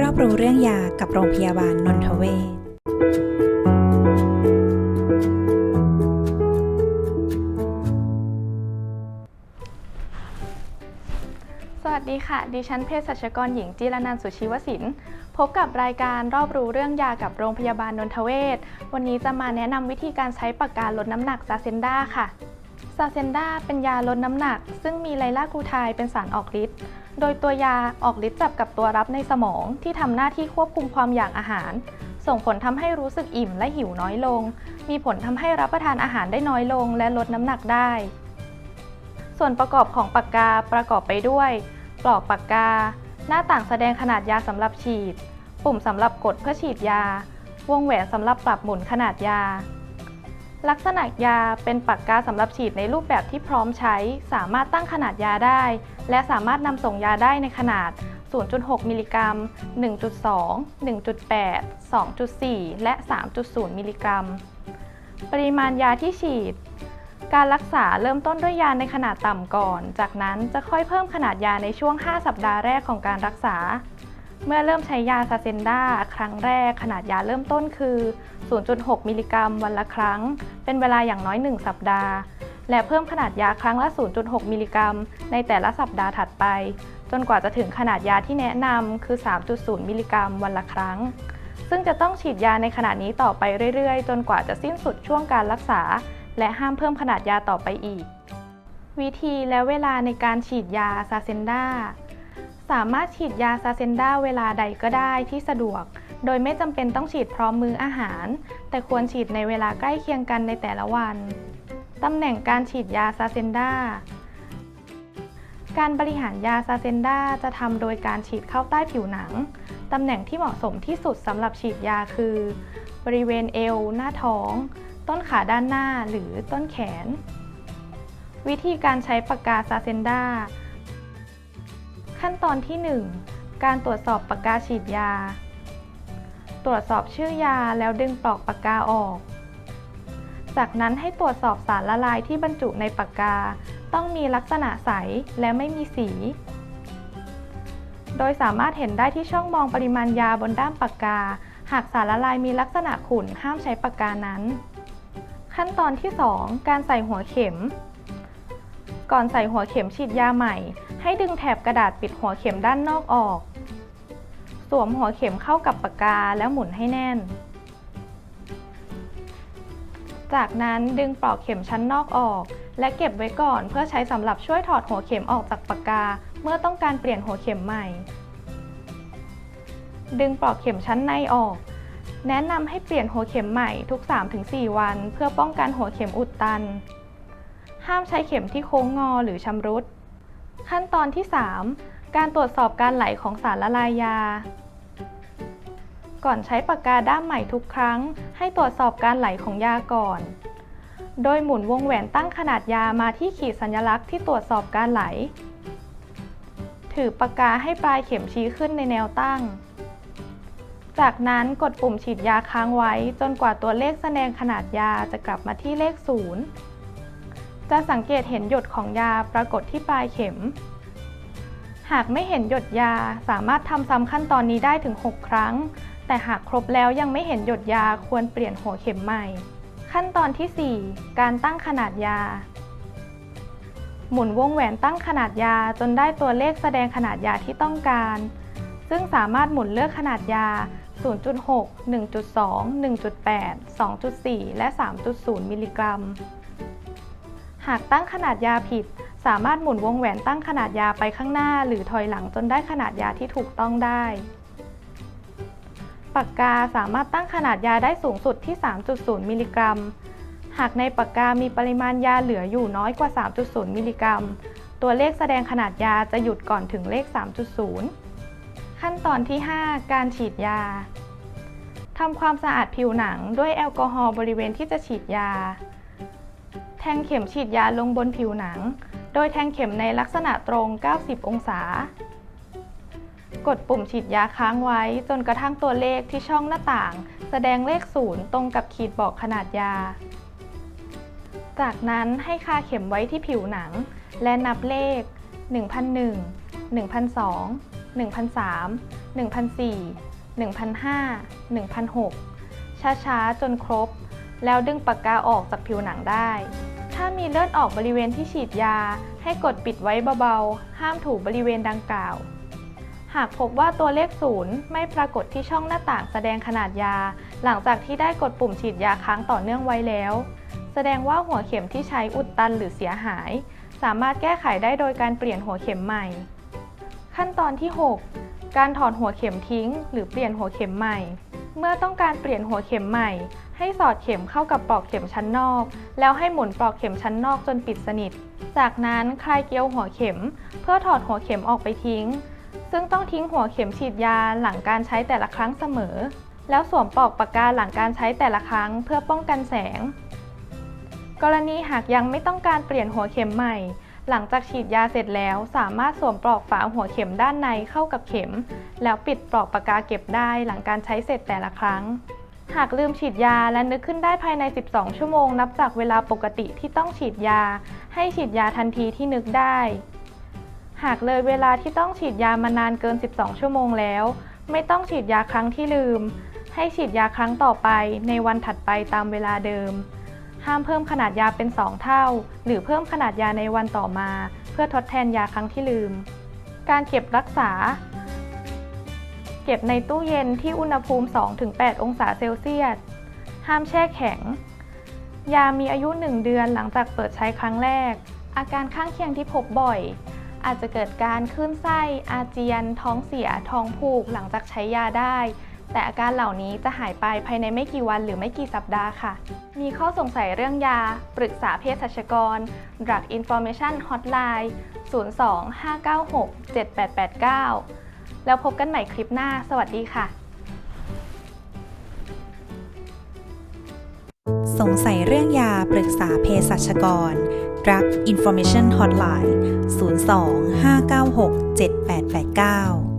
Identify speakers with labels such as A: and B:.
A: รอบรู้เรื่องยากับโรงพยาบาลนนทเวศ
B: สวัสดีค่ะ ดิฉันเภสัชกรหญิงจิรนันสุชีวศิลป์ พบกับรายการรอบรู้เรื่องยากับโรงพยาบาลนนทเวศ วันนี้จะมาแนะนำวิธีการใช้ปากกาลดน้ำหนักซาเซนด้าค่ะ ซาเซนดาเป็นยาลดน้ำหนัก ซึ่งมีไลลากูไทเป็นสารออกฤทธิ์โดยตัวยาออกฤทธิ์จับกับตัวรับในสมองที่ทำหน้าที่ควบคุมความอยากอาหาร ส่งผลทำให้รู้สึกอิ่มและหิวน้อยลง มีผลทำให้รับประทานอาหารได้น้อยลงและลดน้ำหนักได้ ส่วนประกอบของปากกาประกอบไปด้วย ปลอกปากกา หน้าต่างแสดงขนาดยาสำหรับฉีด ปุ่มสำหรับกดเพื่อฉีดยา วงแหวนสำหรับปรับหมุนขนาดยา ลักษณะยาเป็นปากกาสำหรับฉีดในรูปแบบที่พร้อมใช้ สามารถตั้งขนาดยาได้ และสามารถนำส่งยาได้ในขนาด 0.6 มิลลิกรัม 1.2 1.8 2.4 และ 3.0 มิลลิกรัม ปริมาณยาที่ฉีด การรักษาเริ่มต้นด้วยยาในขนาดต่ำก่อน จากนั้นจะค่อยเพิ่มขนาดยาในช่วง 5 สัปดาห์แรกของการรักษา เมื่อเริ่มใช้ยาซาเซนดาครั้งแรกขนาดยาเริ่มต้นคือ 0.6 มิลลิกรัม วันละครั้ง เป็นเวลาอย่างน้อย 1 สัปดาห์ และเพิ่มขนาดยาครั้งละ 0.6 มิลลิกรัม ในแต่ละสัปดาห์ถัดไป จนกว่าจะถึงขนาดยาที่แนะนำคือ 3.0 มิลลิกรัม วันละครั้ง ซึ่งจะต้องฉีดยาในขนาดนี้ต่อไปเรื่อยๆ จนกว่าจะสิ้นสุดช่วงการรักษา และห้ามเพิ่มขนาดยาต่อไปอีก วิธีและเวลาในการฉีดยาซาเซนดา สามารถฉีดยาซาเซนดาเวลาใดก็ได้ที่สะดวก โดยไม่จำเป็นต้องฉีดพร้อมมื้ออาหาร แต่ควรฉีดในเวลาใกล้เคียงกันในแต่ละวัน ตำแหน่งการฉีดยาซาเซนดาการบริหารยาซาเซนดาจะทำโดยการฉีดเข้าใต้ผิวหนัง ตำแหน่งที่เหมาะสมที่สุดสำหรับฉีดยาคือ บริเวณเอว หน้าท้อง ต้นขาด้านหน้าหรือต้นแขน วิธีการใช้ปากกาซาเซนดา ขั้นตอนที่ 1 การตรวจสอบปากกาฉีดยา ตรวจสอบชื่อยาแล้วดึงปลอกปากกาออก จากนั้นให้ตรวจสอบสารละลายที่บรรจุในปากกา ต้องมีลักษณะใสและไม่มีสี โดยสามารถเห็นได้ที่ช่องมองปริมาณยาบนด้ามปากกา หากสารละลายมีลักษณะขุ่นห้ามใช้ปากกานั้น ขั้นตอนที่ 2 การใส่หัวเข็ม ก่อนใส่หัวเข็มฉีดยาใหม่ ให้ดึงแถบกระดาษปิดหัวเข็มด้านนอกออก สวมหัวเข็มเข้ากับปากกาแล้วหมุนให้แน่น จากนั้นดึงปลอกเข็มชั้นนอกออก และเก็บไว้ก่อนเพื่อใช้สำหรับช่วยถอดหัวเข็มออกจากปากกา เมื่อต้องการเปลี่ยนหัวเข็มใหม่ ดึงปลอกเข็มชั้นในออกแนะนำให้เปลี่ยนหัวเข็มใหม่ทุก 3-4 วัน เพื่อป้องกันหัวเข็มอุดตัน ห้ามใช้เข็มที่โค้งงอหรือชำรุด ขั้นตอนที่ 3 การตรวจสอบการไหลของสารละลายยา ก่อนใช้ปากกาด้ามใหม่ทุกครั้ง ให้ตรวจสอบการไหลของยาก่อน โดยหมุนวงแหวนตั้งขนาดยามาที่ขีดสัญลักษณ์ที่ตรวจสอบการไหล ถือปากกาให้ปลายเข็มชี้ขึ้นในแนวตั้งจากนั้นกดปุ่มฉีดยาค้างไว้จนกว่าตัวเลขแสดงขนาดยาจะกลับมาที่เลข 0 จะสังเกตเห็นหยดของยาปรากฏที่ปลายเข็ม หากไม่เห็นหยดยาสามารถทำซ้ำขั้นตอนนี้ได้ถึง 6 ครั้ง แต่หากครบแล้วยังไม่เห็นหยดยาควรเปลี่ยนหัวเข็มใหม่ ขั้นตอนที่ 4 การตั้งขนาดยา หมุนวงแหวนตั้งขนาดยาจนได้ตัวเลขแสดงขนาดยาที่ต้องการ ซึ่งสามารถหมุนเลือกขนาดยา 0.6 1.2 1.8 2.4 และ 3.0 มิลลิกรัม หากตั้งขนาดยาผิด สามารถหมุนวงแหวนตั้งขนาดยาไปข้างหน้า หรือถอยหลังจนได้ขนาดยาที่ถูกต้องได้ ปากกาสามารถตั้งขนาดยาได้สูงสุดที่ 3.0 มิลลิกรัม หากในปากกามีปริมาณยาเหลืออยู่น้อยกว่า 3.0 มิลลิกรัม ตัวเลขแสดงขนาดยาจะหยุดก่อนถึงเลข 3.0 ขั้นตอนที่ 5 การฉีดยาทำความสะอาดผิวหนังด้วยแอลกอฮอล์บริเวณที่จะฉีดยา ทงเข็มฉีดยาลงบนผิวหนัง โดยแทงเข็มในลักษณะตรง 90 องศา กดปุ่มฉีดยาค้างไว้จนกระทั่งตัวเลขที่ช่องหน้าต่าง แสดงเลขศูนย์ตรงกับขีดบอกขนาดยา จากนั้นให้คาเข็มไว้ที่ผิวหนัง และนับเลข 1001 1002 1,003 1,004 1,005 1,006 ช้าๆ จนครบ แล้วดึงปากกาออกจากผิวหนังได้ ถ้ามีเลือดออกบริเวณที่ฉีดยา ให้กดปิดไว้เบาๆ ห้ามถูบริเวณดังกล่าว หากพบว่าตัวเลขศูนย์ไม่ปรากฏที่ช่องหน้าต่างแสดงขนาดยา หลังจากที่ได้กดปุ่มฉีดยาค้างต่อเนื่องไว้แล้ว แสดงว่าหัวเข็มที่ใช้อุดตันหรือเสียหาย สามารถแก้ไขได้โดยการเปลี่ยนหัวเข็มใหม่ ขั้นตอนที่ 6 การถอดหัวเข็มทิ้ง หรือเปลี่ยนหัวเข็มใหม่ เมื่อต้องการเปลี่ยนหัวเข็มใหม่ ให้สอดเข็มเข้ากับปลอกเข็มชั้นนอก แล้วให้หมุนปลอกเข็มชั้นนอกจนปิดสนิท จากนั้นคลายเกลียวหัวเข็ม เพื่อถอดหัวเข็มออกไปทิ้ง ซึ่งต้องทิ้งหัวเข็มฉีดยาหลังการใช้แต่ละครั้งเสมอ แล้วสวมปลอกปากกาหลังการใช้แต่ละครั้งเพื่อป้องกันแสง กรณีหากยังไม่ต้องการเปลี่ยนหัวเข็มใหม่ หลังจากฉีดยาเสร็จแล้วสามารถสวมปลอกฝาหัวเข็มด้านในเข้ากับเข็ม แล้วปิดปลอกปากกาเก็บได้หลังการใช้เสร็จแต่ละครั้ง หากลืมฉีดยาและนึกขึ้นได้ภายใน 12 ชั่วโมงนับจากเวลาปกติที่ต้องฉีดยา ให้ฉีดยาทันทีที่นึกได้ หากเลยเวลาที่ต้องฉีดยามานานเกิน 12 ชั่วโมงแล้ว ไม่ต้องฉีดยาครั้งที่ลืม ให้ฉีดยาครั้งต่อไปในวันถัดไปตามเวลาเดิม ห้ามเพิ่มขนาดยาเป็น 2 เท่า หรือเพิ่มขนาดยาในวันต่อมา เพื่อทดแทนยาครั้งที่ลืม การเก็บรักษา เก็บในตู้เย็นที่อุณหภูมิ 2-8 องศาเซลเซียส ห้ามแช่แข็ง ยามีอายุ 1 เดือนหลังจากเปิดใช้ครั้งแรก อาการข้างเคียงที่พบบ่อย อาจจะเกิดการคลื่นไส้ อาเจียน ท้องเสีย ท้องผูก หลังจากใช้ยาได้ แต่อาการเหล่านี้จะหายไปภายในไม่กี่วันหรือไม่กี่สัปดาห์ค่ะ มีข้อสงสัยเรื่องยา ปรึกษาเภสัชกร Drug Information Hotline 02-596-7889 แล้วพบกันใหม่คลิปหน้า สวัสดีค่ะ
A: สงสัยเรื่องยาปรึกษาเภสัชกร Drug Information Hotline 02 596 7889